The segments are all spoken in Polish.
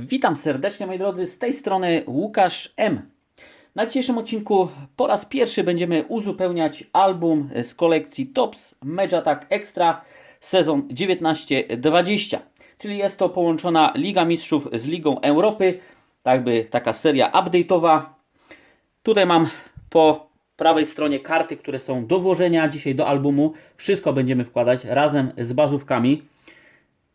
Witam serdecznie moi drodzy, z tej strony Łukasz M. Na dzisiejszym odcinku po raz pierwszy będziemy uzupełniać album z kolekcji Tops Match Attack Extra sezon 19-20. Czyli jest to połączona Liga Mistrzów z Ligą Europy, tak by taka seria update'owa. Tutaj mam po prawej stronie karty, które są do włożenia dzisiaj do albumu. Wszystko będziemy wkładać razem z bazówkami.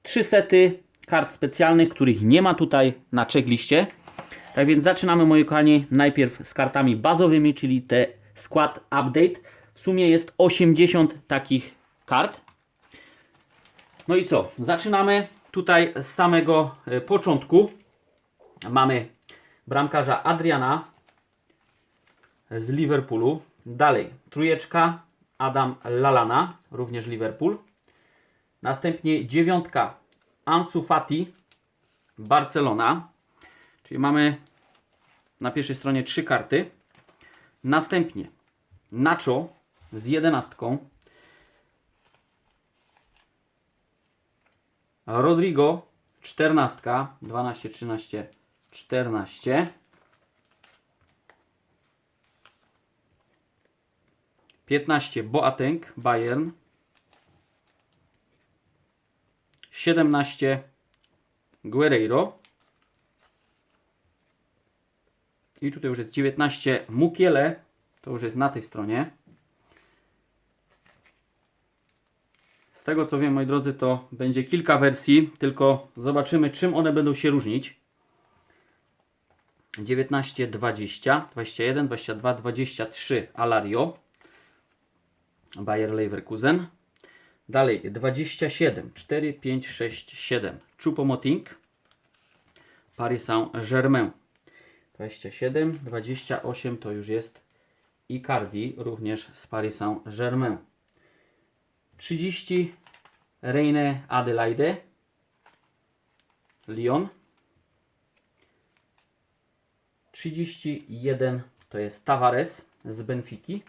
Trzy sety kart specjalnych, których nie ma tutaj na checkliście. Tak więc zaczynamy, moi kochani, najpierw z kartami bazowymi, czyli te skład update. W sumie jest 80 takich kart. No i co? Zaczynamy tutaj z samego e, początku. Mamy bramkarza Adriana z Liverpoolu. Dalej trójeczka Adam Lalana, również Liverpool. Następnie dziewiątka Ansu Fati, Barcelona. Czyli mamy na pierwszej stronie trzy karty. Następnie Nacho z jedenastką. Rodrigo, czternastka, 12, 13, 14. 15 Boateng, Bayern. 17 Guerreiro. I tutaj już jest 19 Mukiele. To już jest na tej stronie. Z tego co wiem, moi drodzy, to będzie kilka wersji, tylko zobaczymy, czym one będą się różnić. 19, 20, 21, 22, 23 Alario. Bayer Leverkusen. Dalej 27, 4, 5, 6, 7. Choupo-Moting. Paris Saint-Germain. 27, 28 to już jest Icardi, również z Paris Saint-Germain. 30 Reine Adelaide. Lyon. 31 to jest Tavares z Benfiki.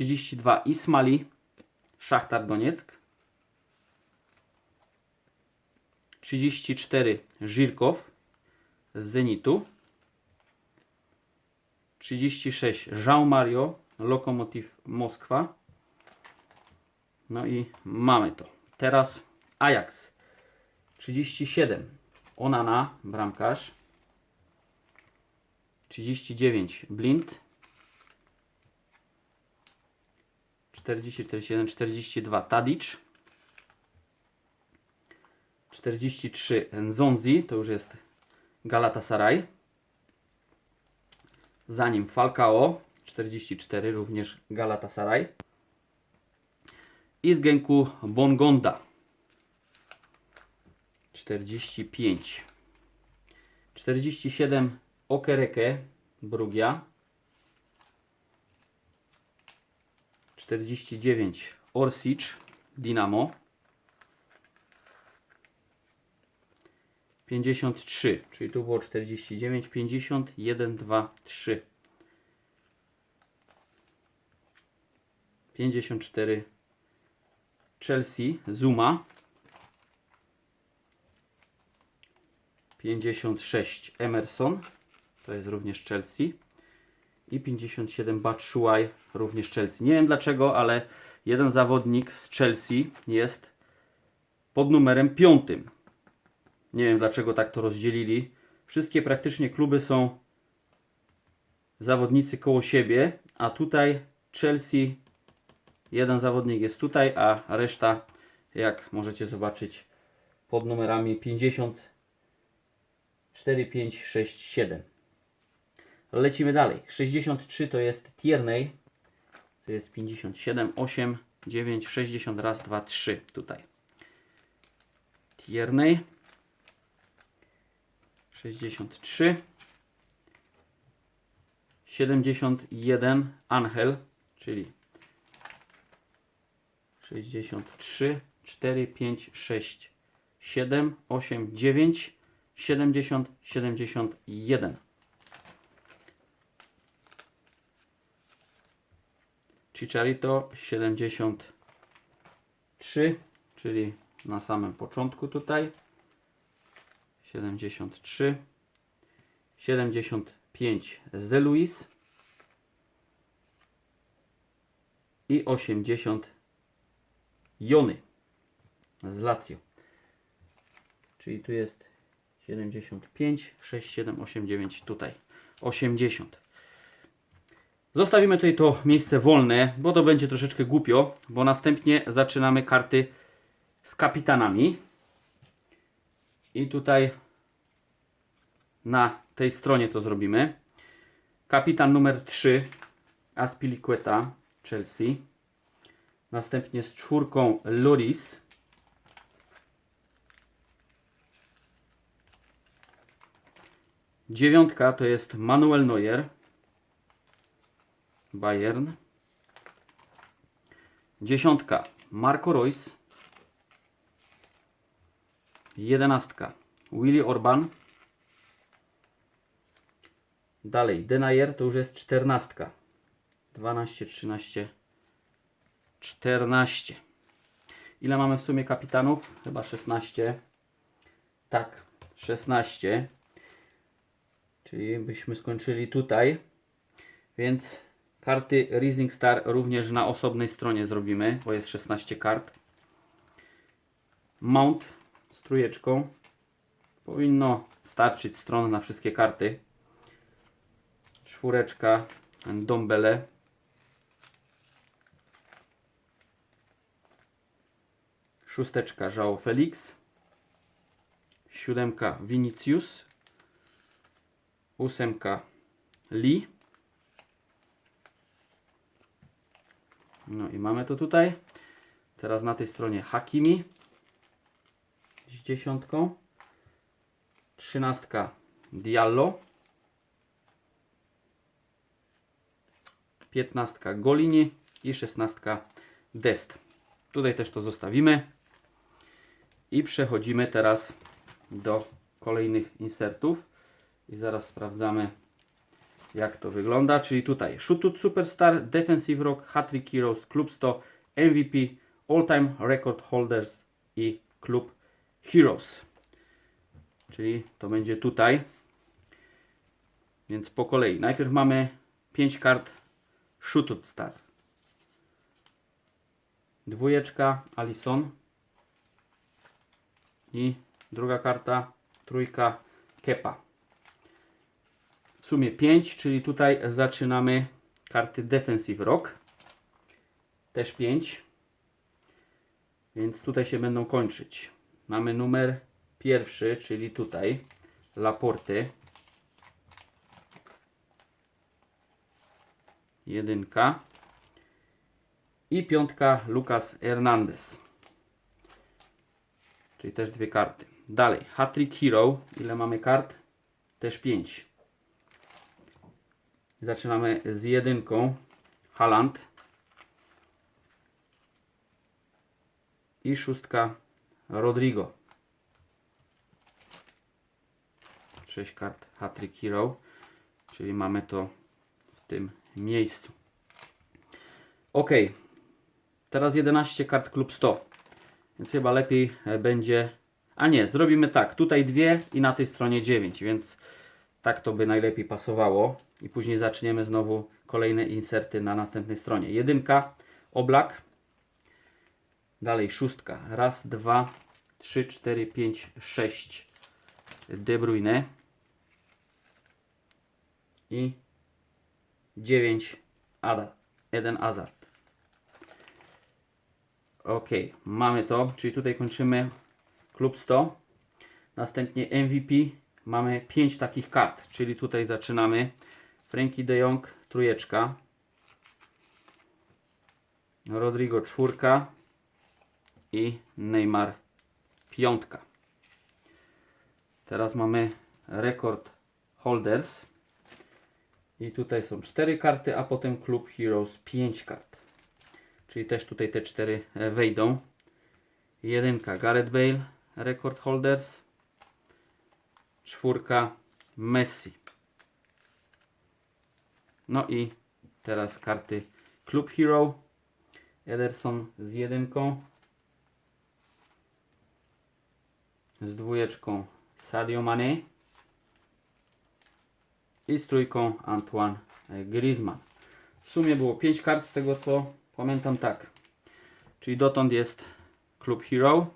32 Ismali, Szachtar Donieck. 34 Żirkow z Zenitu. 36 Jean Mario, Lokomotiv Moskwa. No i mamy to. Teraz Ajax. 37 Onana, bramkarz. 39 Blind. 40, 41, 42 Tadic. 43 Nzonzi, to już jest Galatasaray. Za nim Falcao, 44 również Galatasaray. I z Genku Bongonda, 45. 47 Okereke, Brugia. 49 Orsic, Dinamo. 53, czyli tu było 49, 50, 1, 2, 3. 54 Chelsea, Zuma. 56 Emerson, to jest również Chelsea i 57 Batshuayi, również Chelsea. Nie wiem dlaczego, ale jeden zawodnik z Chelsea jest pod numerem 5. Nie wiem dlaczego tak to rozdzielili. Wszystkie praktycznie kluby są zawodnicy koło siebie, a tutaj Chelsea jeden zawodnik jest tutaj, a reszta jak możecie zobaczyć pod numerami 50 4, 5, 6, 7. Lecimy dalej. 63 to jest Tierney. To jest 57, 8, 9, 60, raz, 2, 3 tutaj. Tierney. 63. 71 Angel, czyli 63, 4, 5, 6, 7, 8, 9, 70, 71. Chicharito 73, czyli na samym początku tutaj. 73. 75 z Luis. I 80 Jony z Lazio. Czyli tu jest 75, 6, 7, 8, 9 tutaj. 80. Zostawimy tutaj to miejsce wolne, bo to będzie troszeczkę głupio, bo następnie zaczynamy karty z kapitanami. I tutaj na tej stronie to zrobimy. Kapitan numer 3 Aspilicueta Chelsea. Następnie z czwórką Loris. Dziewiątka to jest Manuel Neuer. Bayern. Dziesiątka Marco Reus. Jedenastka Willy Orban. Dalej Denayer to już jest czternastka. 12, 13, 14. Ile mamy w sumie kapitanów? Chyba 16. Tak, 16. Czyli byśmy skończyli tutaj. Więc karty Rising Star również na osobnej stronie zrobimy, bo jest 16 kart. Mount z trójeczką. Powinno starczyć stron na wszystkie karty. Czwóreczka Dombele. Szósteczka João Felix. Siódemka Vinicius. Ósemka Lee. No i mamy to tutaj. Teraz na tej stronie Hakimi z dziesiątką. Trzynastka Diallo. Piętnastka Golini i szesnastka Dest. Tutaj też to zostawimy. I przechodzimy teraz do kolejnych insertów. I zaraz sprawdzamy jak to wygląda. Czyli tutaj Shootut Superstar, Defensive Rock, Hattrick Heroes, Club 100, MVP, All Time Record Holders i Club Heroes. Czyli to będzie tutaj. Więc po kolei. Najpierw mamy 5 kart Shootut Star. Dwójeczka Alison. I druga karta, trójka Kepa. W sumie 5, czyli tutaj zaczynamy karty Defensive Rock. Też 5. Więc tutaj się będą kończyć. Mamy numer pierwszy, czyli tutaj Laporty. Jedynka. I piątka Lucas Hernandez. Czyli też dwie karty. Dalej, Hattrick Hero. Ile mamy kart? Też 5. Zaczynamy z jedynką. Haland. I szóstka Rodrigo. 6 kart Hattrick Hero. Czyli mamy to w tym miejscu. Ok. Teraz 11 kart Klub 100. Więc chyba lepiej będzie. A nie, zrobimy tak. Tutaj dwie i na tej stronie 9, więc tak to by najlepiej pasowało. I później zaczniemy znowu kolejne inserty na następnej stronie. Jedynka, oblak. Dalej szóstka. Raz, dwa, trzy, cztery, pięć, sześć. De Bruyne. I dziewięć. Ada. Jeden Azar. Ok, mamy to, czyli tutaj kończymy klub 100. Następnie MVP mamy 5 takich kart, czyli tutaj zaczynamy Frankie de Jong trójeczka, Rodrigo czwórka i Neymar piątka. Teraz mamy rekord holders i tutaj są 4 karty, a potem Club Heroes 5 kart. Czyli też tutaj te cztery e, wejdą. Jedynka Gareth Bale, record holders. Czwórka Messi. No i teraz karty Club Hero. Ederson z jedynką. z dwójeczką Sadio Mane i z trójką Antoine Griezmann. W sumie było 5 kart z tego co pamiętam tak. Czyli dotąd jest Club Hero,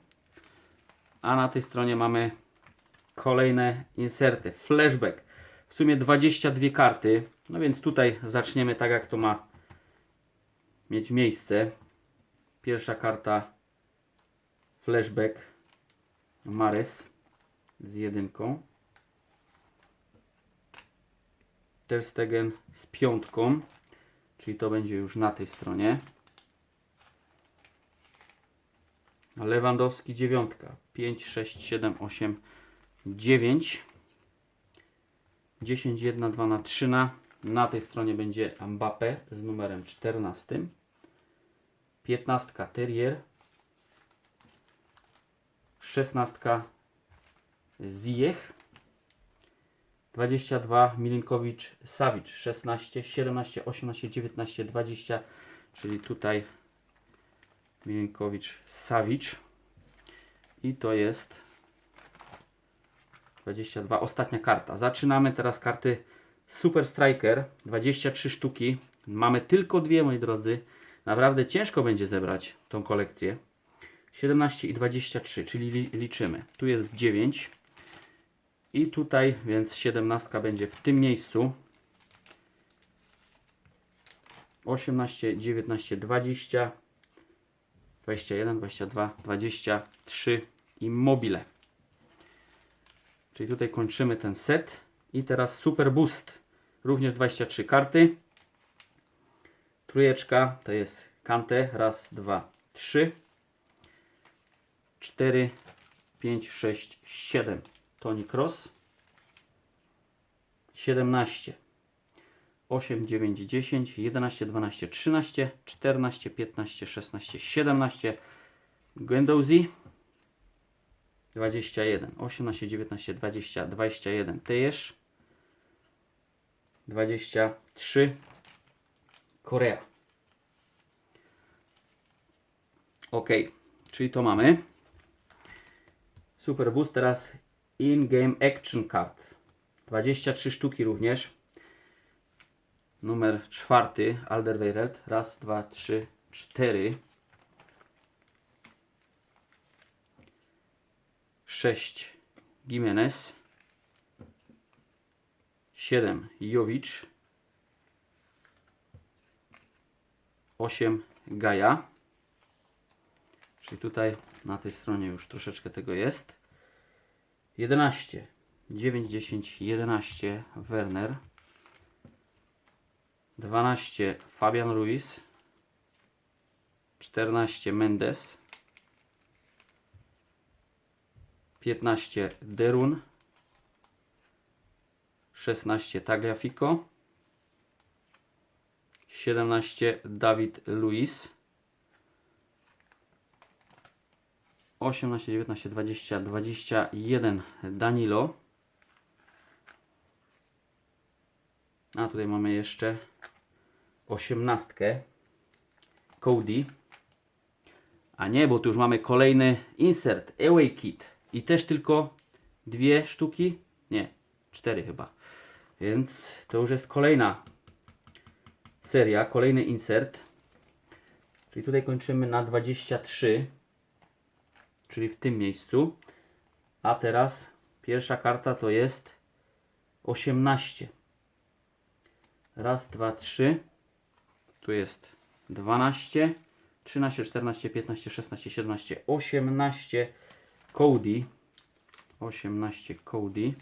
a na tej stronie mamy kolejne inserty. Flashback. W sumie 22 karty. No więc tutaj zaczniemy tak jak to ma mieć miejsce. Pierwsza karta flashback Mares z jedynką. Ter Stegen z piątką, czyli to będzie już na tej stronie. Lewandowski dziewiątka. 5, 6, 7, 8, 9. 10, 1, 2 na 3 na. Tej stronie będzie Mbappe z numerem 14. 15 Terrier. 16 Ziyech. 22 Milinkowicz Savic. 16, 17, 18, 19, 20. Czyli tutaj Milinkowicz Savic. I to jest 22. Ostatnia karta. Zaczynamy teraz karty Super Striker. 23 sztuki. Mamy tylko dwie, moi drodzy. Naprawdę ciężko będzie zebrać tą kolekcję. 17 i 23, czyli li, liczymy. Tu jest 9. I tutaj, więc 17 będzie w tym miejscu. 18, 19, 20, 21, 22, 23 i mobile. Czyli tutaj kończymy ten set. I teraz Super Boost. Również 23 karty. Trójeczka to jest Kante. Raz, dwa, trzy. 4, 5, 6, 7. Toni Cross. 17. 8, 9, 10, 11, 12, 13, 14, 15, 16, 17. Guendouzi. 21, 18, 19, 20, 21. Tejesz. 23. Korea. Ok, czyli to mamy. Super Boost teraz In-Game Action Card. 23 sztuki również. Numer czwarty Alderweireld. Raz, dwa, trzy, cztery. 6 Jimenez, 7 Jowicz, 8 Gaja, czyli tutaj na tej stronie już troszeczkę tego jest, 11, 9, 10, 11 Werner, 12 Fabian Ruiz, 14 Mendes, 15 Derun, 16 Tagliafico, 17 Dawid Luiz, 18, 19, 20, 21 Danilo. A tutaj mamy jeszcze 18 Cody. A nie, bo tu już mamy kolejny insert Away Kit. I też tylko dwie sztuki? Nie, cztery chyba. Więc to już jest kolejna seria, kolejny insert. Czyli tutaj kończymy na 23, czyli w tym miejscu. A teraz pierwsza karta to jest 18. Raz, dwa, trzy. Tu jest 12, 13, 14, 15, 16, 17, 18. Cody. 18 Cody.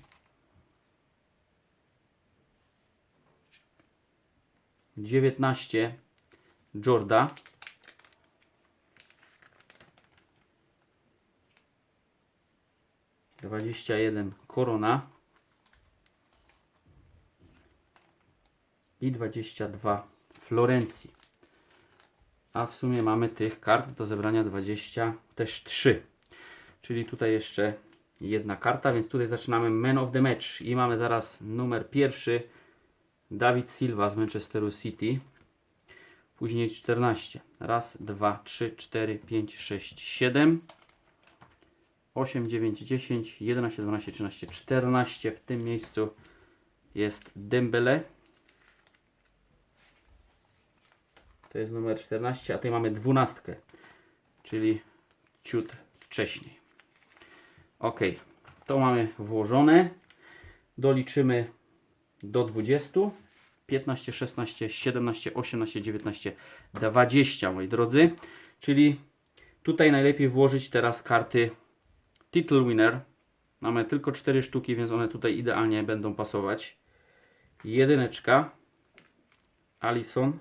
Dziewiętnaście Jorda. Dwadzieścia jeden Korona. I dwadzieścia dwa Florencji. A w sumie mamy tych kart do zebrania 20, też 3. Czyli tutaj jeszcze jedna karta, więc tutaj zaczynamy Man of the Match i mamy zaraz numer pierwszy Dawid Silva z Manchesteru City. Później 14. Raz, dwa, trzy, cztery, pięć, sześć, siedem. 8, 9, 10, 11, 12, 13, 14. W tym miejscu jest Dembele. To jest numer 14, a tutaj mamy 12, czyli ciut wcześniej. Ok, to mamy włożone. Doliczymy do 20. 15, 16, 17, 18, 19, 20, moi drodzy. Czyli tutaj najlepiej włożyć teraz karty Title Winner. Mamy tylko 4 sztuki, więc one tutaj idealnie będą pasować. Jedyneczka. Alison.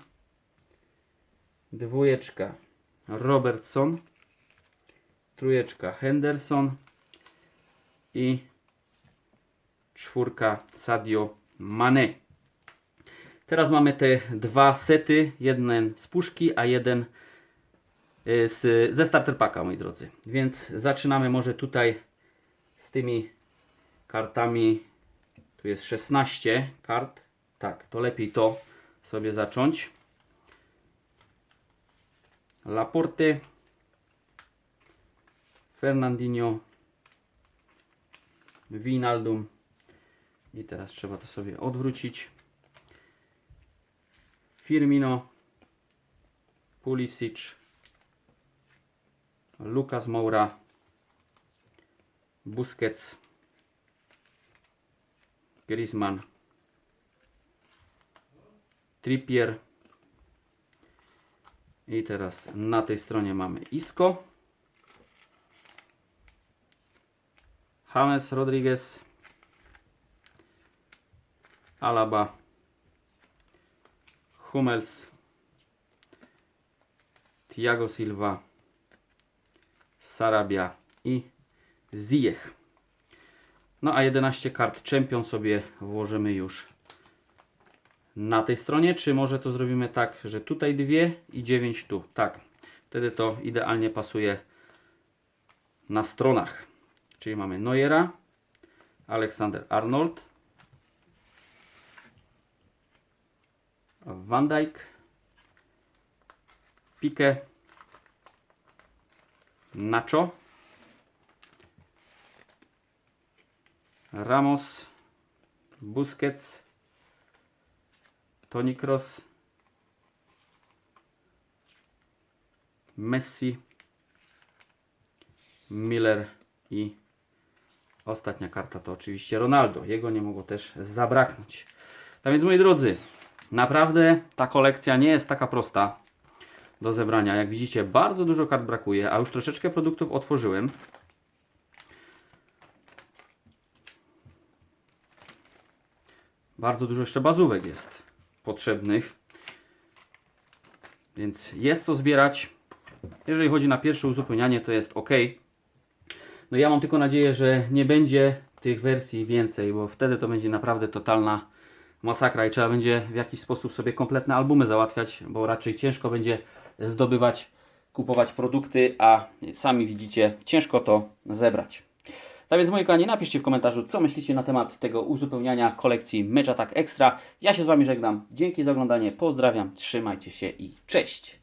Dwójeczka. Robertson. Trójeczka. Henderson. I czwórka. Sadio Mane. Teraz mamy te dwa sety. Jeden z puszki, a jeden y, z, ze starter packa, moi drodzy. Więc zaczynamy może tutaj z tymi kartami. Tu jest 16 kart. Tak, to lepiej to sobie zacząć. Laporte, Fernandinho, Winaldum i teraz trzeba to sobie odwrócić. Firmino, Pulisic, Lucas Moura, Busquets, Griezmann, Trippier. I teraz na tej stronie mamy Isco, James Rodriguez, Alaba, Hummels, Thiago Silva, Sarabia i Ziyech. No a 11 kart Champion sobie włożymy już na tej stronie, czy może to zrobimy tak, że tutaj dwie i 9 tu. Tak, wtedy to idealnie pasuje na stronach. Czyli mamy Neuera, Alexander Arnold, Van Dijk, Pique, Nacho, Ramos, Busquets, Toni Kroos, Messi, Miller i ostatnia karta to oczywiście Ronaldo. Jego nie mogło też zabraknąć. Tak więc moi drodzy, naprawdę ta kolekcja nie jest taka prosta do zebrania. Jak widzicie, bardzo dużo kart brakuje, a już troszeczkę produktów otworzyłem. Bardzo dużo jeszcze bazówek jest potrzebnych. Więc jest co zbierać. Jeżeli chodzi na pierwsze uzupełnianie, to jest ok. No ja mam tylko nadzieję, że nie będzie tych wersji więcej, bo wtedy to będzie naprawdę totalna masakra i trzeba będzie w jakiś sposób sobie kompletne albumy załatwiać, bo raczej ciężko będzie zdobywać, kupować produkty, a sami widzicie, ciężko to zebrać. Tak więc moi kochani, napiszcie w komentarzu, co myślicie na temat tego uzupełniania kolekcji Match Attack Extra. Ja się z Wami żegnam. Dzięki za oglądanie, pozdrawiam, trzymajcie się i cześć!